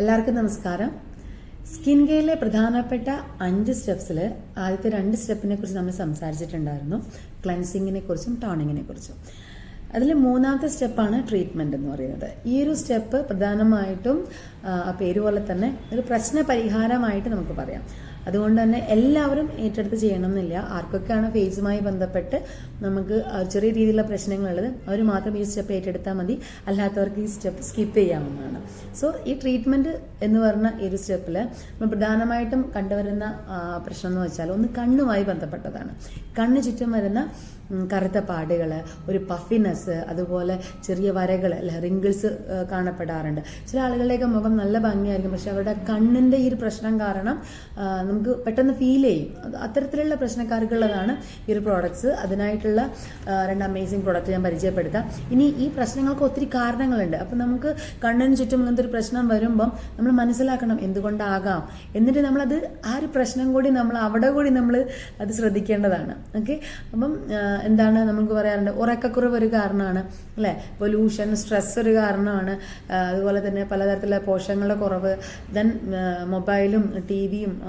എല്ലാവർക്കും നമസ്കാരം. സ്കിൻ കെയറിലെ പ്രധാനപ്പെട്ട അഞ്ച് സ്റ്റെപ്സിൽ ആദ്യത്തെ രണ്ട് സ്റ്റെപ്പിനെ കുറിച്ച് നമ്മൾ സംസാരിച്ചിട്ടുണ്ടായിരുന്നു. ക്ലൻസിങ്ങിനെ കുറിച്ചും ടോണിങ്ങിനെ കുറിച്ചും. അതിൽ മൂന്നാമത്തെ സ്റ്റെപ്പാണ് ട്രീറ്റ്മെന്റ് എന്ന് പറയുന്നത്. ഈ ഒരു സ്റ്റെപ്പ് പ്രധാനമായിട്ടും പേര് പോലെ തന്നെ ഒരു പ്രശ്ന പരിഹാരമായിട്ട് നമുക്ക് പറയാം. അതുകൊണ്ട് തന്നെ എല്ലാവരും ഏറ്റെടുത്ത് ചെയ്യണം എന്നില്ല ആർക്കൊക്കെയാണ് ഫേസുമായി ബന്ധപ്പെട്ട് നമുക്ക് ചെറിയ രീതിയിലുള്ള പ്രശ്നങ്ങളുള്ളത് അവർ മാത്രം ഈ സ്റ്റെപ്പ് ഏറ്റെടുത്താൽ മതി. അല്ലാത്തവർക്ക് ഈ സ്റ്റെപ്പ് സ്കിപ്പ് ചെയ്യാവുന്നതാണ്. സോ ഈ ട്രീറ്റ്മെന്റ് എന്ന് പറഞ്ഞ ഈ ഒരു സ്റ്റെപ്പിൽ നമ്മൾ പ്രധാനമായിട്ടും കണ്ടുവരുന്ന പ്രശ്നം എന്ന് വെച്ചാൽ ഒന്ന് കണ്ണുമായി ബന്ധപ്പെട്ടതാണ്. കണ്ണ് ചുറ്റും വരുന്ന കറുത്ത പാടുകൾ ഒരു പഫിനെസ് അതുപോലെ ചെറിയ വരകൾ അല്ലെ റിങ്കിൾസ് കാണപ്പെടാറുണ്ട്. ചില ആളുകളുടെയൊക്കെ മുഖം നല്ല ഭംഗിയായിരിക്കും പക്ഷെ അവരുടെ കണ്ണിന്റെ ഈ ഒരു പ്രശ്നം കാരണം നമുക്ക് പെട്ടെന്ന് ഫീൽ ചെയ്യും. അത് അത്തരത്തിലുള്ള പ്രശ്നക്കാർക്കുള്ളതാണ് ഈ ഒരു പ്രോഡക്ട്സ് അതിനായിട്ടുള്ള രണ്ട് അമേസിങ് പ്രോഡക്റ്റ് ഞാൻ പരിചയപ്പെടുത്താം. ഇനി ഈ പ്രശ്നങ്ങൾക്ക് ഒത്തിരി കാരണങ്ങളുണ്ട്. അപ്പം നമുക്ക് കണ്ണിന് ചുറ്റും ഇങ്ങനത്തെ ഒരു പ്രശ്നം വരുമ്പം നമ്മൾ മനസ്സിലാക്കണം എന്തുകൊണ്ടാകാം. എന്നിട്ട് നമ്മളത് ആ ഒരു പ്രശ്നം കൂടി നമ്മൾ അവിടെ കൂടി നമ്മൾ അത് ശ്രദ്ധിക്കേണ്ടതാണ്. ഓക്കെ അപ്പം എന്താണ് നമുക്ക് പറയാറുണ്ട്? ഉറക്കക്കുറവ് ഒരു കാരണമാണ്. അല്ലേ? പൊല്യൂഷൻ സ്ട്രെസ് ഒരു കാരണമാണ്. അതുപോലെ തന്നെ പലതരത്തിലുള്ള പോഷകങ്ങളുടെ കുറവ്. ദെൻ മൊബൈലും ടി വിയും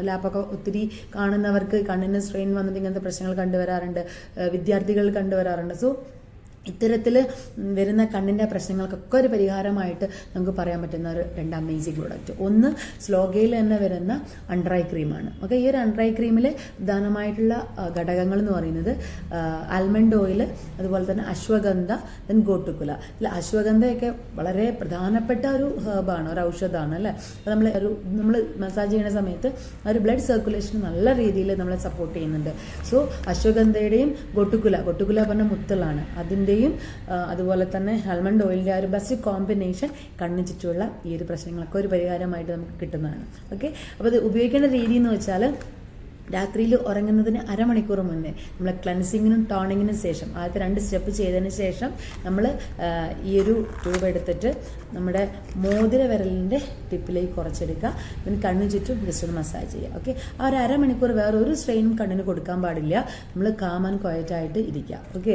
ലാപ്പൊക്കെ ഒത്തിരി കാണുന്നവർക്ക് കണ്ണിന് സ്ട്രെയിൻ വന്നിട്ട് ഇങ്ങനത്തെ പ്രശ്നങ്ങൾ കണ്ടുവരാറുണ്ട്. വിദ്യാർത്ഥികൾ കണ്ടുവരാറുണ്ട്. സോ ഇത്തരത്തിൽ വരുന്ന കണ്ണിന്റെ പ്രശ്നങ്ങൾക്കൊക്കെ ഒരു പരിഹാരമായിട്ട് നമുക്ക് പറയാൻ പറ്റുന്ന ഒരു രണ്ട് അമേസിങ് പ്രോഡക്റ്റ് ഒന്ന് സ്ലോഗയിൽ തന്നെ വരുന്ന ഐ ക്രീമാണ്. ഓക്കെ ഈ ഒരു ഐ ക്രീമിൽ പ്രധാനമായിട്ടുള്ള ഘടകങ്ങൾ എന്ന് പറയുന്നത് ആൽമണ്ട് ഓയിൽ അതുപോലെ തന്നെ അശ്വഗന്ധ ദെൻ ഗോട്ടുക്കുല അല്ല അശ്വഗന്ധയൊക്കെ വളരെ പ്രധാനപ്പെട്ട ഒരു ഹേർബാണ് ഒരു ഔഷധമാണ് അല്ലേ? നമ്മൾ ഒരു നമ്മൾ മസാജ് ചെയ്യുന്ന സമയത്ത് ഒരു ബ്ലഡ് സർക്കുലേഷൻ നല്ല രീതിയിൽ നമ്മളെ സപ്പോർട്ട് ചെയ്യുന്നുണ്ട്. സോ അശ്വഗന്ധയുടെയും ഗൊട്ടുക്കുല ഗൊട്ടുക്കുല പറഞ്ഞ മുത്തുകളാണ് അതിന്റെയും ആ, അതുപോലെ തന്നെ ആൽമണ്ട് ഓയിലിന്റെ ആ ഒരു ബെസ്റ്റ് കോമ്പിനേഷൻ കണ്ണിന് ചുറ്റുമുള്ള ഈ ഒരു പ്രശ്നങ്ങളൊക്കെ ഒരു പരിഹാരമായിട്ട് നമുക്ക് കിട്ടുന്നതാണ്. ഓക്കെ അപ്പോൾ അത് ഉപയോഗിക്കേണ്ട രീതി എന്ന് വെച്ചാൽ രാത്രിയിൽ ഉറങ്ങുന്നതിന് അരമണിക്കൂർ മുന്നേ നമ്മൾ ക്ലൻസിങ്ങിനും ടോണിങ്ങിനും ശേഷം ആദ്യത്തെ രണ്ട് സ്റ്റെപ്പ് ചെയ്തതിന് ശേഷം നമ്മൾ ഈ ഒരു ട്യൂബ് എടുത്തിട്ട് നമ്മുടെ മോതിര വിരലിന്റെ ടിപ്പിലേക്ക് കുറച്ചെടുക്കുക. പിന്നെ കണ്ണിന് ചുറ്റും ജസ്റ്റ് മസാജ് ചെയ്യുക. ഓക്കെ ആ ഒരു അരമണിക്കൂർ വേറെ ഒരു സ്ട്രെയിനും കണ്ണിന് കൊടുക്കാൻ പാടില്ല. നമ്മൾ കാമൻ ആൻഡ് ക്വയറ്റ് ആയിട്ട് ഇരിക്കുക. ഓക്കെ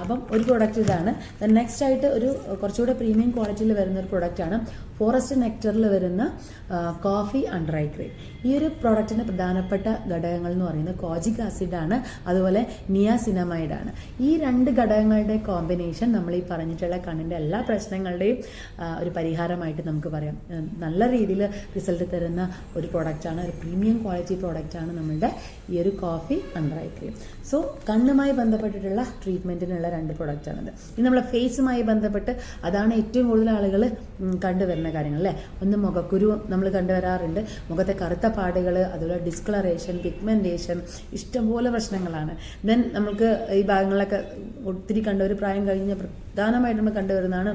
അപ്പം ഒരു പ്രൊഡക്റ്റ് ഇതാണ്. നെക്സ്റ്റ് ആയിട്ട് ഒരു കുറച്ചുകൂടെ പ്രീമിയം ക്വാളിറ്റിയിൽ വരുന്ന ഒരു പ്രോഡക്റ്റാണ് ഫോറസ്റ്റ് നെക്ടറിൽ വരുന്ന കോഫി ആൻഡ് ഡ്രൈ ക്രീം ഈ ഒരു പ്രോഡക്റ്റിന്റെ പ്രധാനപ്പെട്ട ഘടകങ്ങൾ എന്ന് പറയുന്നത് കോജിക് ആസിഡാണ് അതുപോലെ നിയാസിനമൈഡ് ആണ്. ഈ രണ്ട് ഘടകങ്ങളുടെ കോമ്പിനേഷൻ നമ്മൾ ഈ പറഞ്ഞിട്ടുള്ള കണ്ണിന്റെ എല്ലാ പ്രശ്നങ്ങളുടെയും ഒരു പരിഹാരമായിട്ട് നമുക്ക് പറയാം. നല്ല രീതിയിൽ റിസൾട്ട് തരുന്ന ഒരു പ്രോഡക്റ്റാണ് ഒരു പ്രീമിയം ക്വാളിറ്റി പ്രോഡക്റ്റാണ് നമ്മളുടെ ഈ ഒരു coffee and dry cream so കണ്ണുമായി ബന്ധപ്പെട്ടിട്ടുള്ള ട്രീറ്റ്മെന്റിനുള്ള രണ്ട് പ്രോഡക്റ്റാണിത് ഇത് നമ്മളെ ഫേസുമായി ബന്ധപ്പെട്ട് അതാണ് ഏറ്റവും കൂടുതൽ ആളുകൾ കാര്യങ്ങൾ അല്ലേ ഒന്ന് മുഖക്കുരു നമ്മൾ കണ്ടുവരാറുണ്ട് മുഖത്തെ കറുത്ത പാടുകൾ അതുപോലെ ഡിസ്കളറേഷൻ പിഗ്മെന്റേഷൻ ഇഷ്ടംപോലെ പ്രശ്നങ്ങളാണ്. ദെൻ നമുക്ക് ഈ ഭാഗങ്ങളിലൊക്കെ ഒത്തിരി കണ്ട ഒരു പ്രായം കഴിഞ്ഞ പ്രധാനമായിട്ട് നമ്മൾ കണ്ടുവരുന്നതാണ്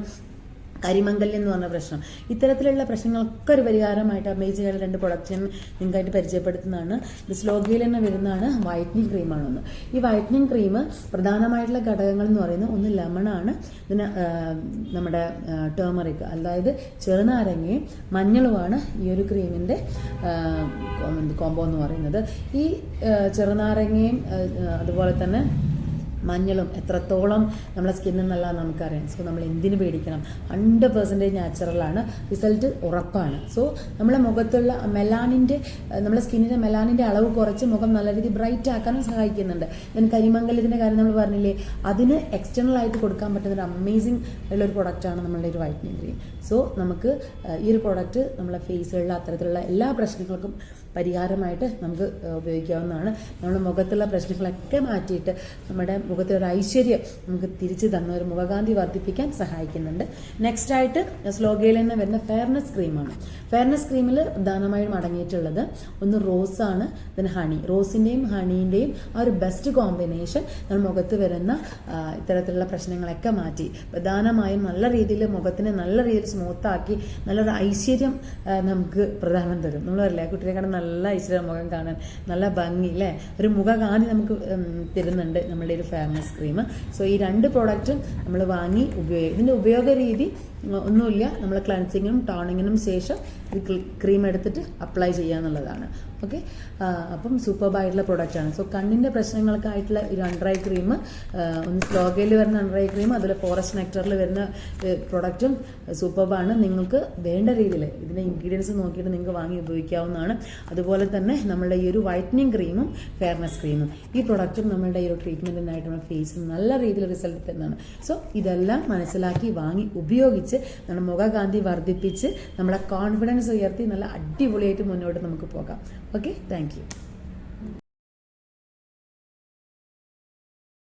കരിമംഗല്യം എന്ന് പറഞ്ഞ പ്രശ്നം. ഇത്തരത്തിലുള്ള പ്രശ്നങ്ങളൊക്കെ ഒരു പരിഹാരമായിട്ട് അമേസിംഗ് രണ്ട് പ്രൊഡക്റ്റ് ഞാൻ നിങ്ങൾക്കായിട്ട് പരിചയപ്പെടുത്തുന്നതാണ്. ബിസ്ലോഗിയിൽ സ്ലോഗയിൽ തന്നെ വരുന്നതാണ് വൈറ്റനിങ് ക്രീമാണ് ഒന്ന് ഈ വൈറ്റനിങ് ക്രീം പ്രധാനമായിട്ടുള്ള ഘടകങ്ങൾ എന്ന് പറയുന്നത് ഒന്ന് ലെമണാണ് പിന്നെ നമ്മുടെ ടേമറിക് അതായത് ചെറുനാരങ്ങയും മഞ്ഞളുമാണ് ഈ ഒരു ക്രീമിന്റെ കോംബോ എന്ന് പറയുന്നത്. ഈ ചെറുനാരങ്ങയും അതുപോലെ തന്നെ മഞ്ഞളും എത്രത്തോളം നമ്മളെ സ്കിന്നിൽ നല്ല നമുക്കറിയാം. സോ നമ്മൾ എന്തിന് പേടിക്കണം? ഹൺഡ്രഡ് പെർസെന്റേജ് നാച്ചുറലാണ് റിസൾട്ട് ഉറപ്പാണ്. സോ നമ്മളെ മുഖത്തുള്ള മെലാനിന്റെ നമ്മളെ സ്കിന്നിന്റെ മെലാനിന്റെ അളവ് കുറച്ച് മുഖം നല്ല രീതിയിൽ ബ്രൈറ്റ് ആക്കാനും സഹായിക്കുന്നുണ്ട്. ഞാൻ കരിമംഗലത്തിന്റെ കാര്യം നമ്മൾ പറഞ്ഞില്ലേ? അതിന് എക്സ്റ്റേണൽ ആയിട്ട് കൊടുക്കാൻ പറ്റുന്ന ഒരു അമേസിങ് ഉള്ളൊരു പ്രൊഡക്റ്റാണ് നമ്മളുടെ ഒരു വൈറ്റ്നിങ് ക്രീം സോ നമുക്ക് ഈ ഒരു പ്രോഡക്റ്റ് നമ്മളെ ഫേസിലുള്ള അത്തരത്തിലുള്ള എല്ലാ പ്രശ്നങ്ങൾക്കും പരിഹാരമായിട്ട് നമുക്ക് ഉപയോഗിക്കാവുന്നതാണ്. നമ്മുടെ മുഖത്തുള്ള പ്രശ്നങ്ങളൊക്കെ മാറ്റിയിട്ട് നമ്മുടെ മുഖത്തെ ഒരു ഐശ്വര്യം നമുക്ക് തിരിച്ചു തന്ന ഒരു മുഖകാന്തി വർദ്ധിപ്പിക്കാൻ സഹായിക്കുന്നുണ്ട്. നെക്സ്റ്റ് ആയിട്ട് സ്ലോഗയിൽ നിന്ന് വരുന്ന ഫെയർനെസ് ക്രീമാണ് ഫെയർനെസ് ക്രീമിൽ പ്രധാനമായും അടങ്ങിയിട്ടുള്ളത് ഒന്ന് റോസ് ആണ് ദെൻ ഹണി റോസിന്റെയും ഹണീന്റെയും ആ ഒരു ബെസ്റ്റ് കോമ്പിനേഷൻ നമ്മുടെ മുഖത്ത് വരുന്ന ഇത്തരത്തിലുള്ള പ്രശ്നങ്ങളൊക്കെ മാറ്റി. പ്രധാനമായും നല്ല രീതിയിൽ മുഖത്തിനെ നല്ല രീതിയിൽ സ്മൂത്താക്കി നല്ലൊരു ഐശ്വര്യം നമുക്ക് പ്രധാനം തരും. നമ്മൾ പറയില്ലേ കുട്ടിയെ കാണാൻ നല്ല ഐശ്വര്യം മുഖം കാണാൻ നല്ല ഭംഗി അല്ലേ ഒരു മുഖകാന്തി നമുക്ക് തരുന്നുണ്ട് നമ്മുടെ ഒരു ഫെയർനെസ് ക്രീം സോ ഈ രണ്ട് പ്രോഡക്റ്റും നമ്മൾ വാങ്ങി ഉപയോഗി ഇതിന്റെ ഉപയോഗ രീതി ഒന്നുമില്ല. നമ്മൾ ക്ലൻസിങ്ങിനും ടോണിങ്ങിനും ശേഷം ഇത് ക്രീം എടുത്തിട്ട് അപ്ലൈ ചെയ്യുക എന്നുള്ളതാണ് ഓക്കെ? അപ്പം സൂപ്പർബായിട്ടുള്ള ആണ്. സോ കണ്ണിന്റെ പ്രശ്നങ്ങൾക്കായിട്ടുള്ള ഒരു അണ്ടർ ഐ ക്രീം ഒന്ന് സ്ലോഗയിൽ വരുന്ന അണ്ടർ ഐ ക്രീം അതുപോലെ ഫോറസ്റ്റ് നെക്ടറിൽ വരുന്ന പ്രൊഡക്റ്റും സൂപ്പർബാണ് നിങ്ങൾക്ക് വേണ്ട രീതിയിൽ ഇതിന്റെ ഇൻഗ്രീഡിയൻസ് നോക്കിയിട്ട് നിങ്ങൾക്ക് വാങ്ങി ഉപയോഗിക്കാവുന്നതാണ്. അതുപോലെ തന്നെ നമ്മളുടെ ഈ ഒരു വൈറ്റനിങ് ക്രീമും ഫെയർനെസ് ക്രീമും ഈ പ്രൊഡക്റ്റും നമ്മളുടെ ഈ ഒരു ട്രീറ്റ്മെന്റിനായിട്ട് നമ്മുടെ ഫേസിന് നല്ല രീതിയിൽ റിസൾട്ട് തരുന്നതാണ്. സോ ഇതെല്ലാം മനസ്സിലാക്കി വാങ്ങി ഉപയോഗിച്ച് നമ്മുടെ മുഖകാന്തി വർദ്ധിപ്പിച്ച് നമ്മുടെ കോൺഫിഡൻസ് ഉയർത്തി നല്ല അടിപൊളിയായിട്ട് മുന്നോട്ട് നമുക്ക് പോകാം. Okay thank you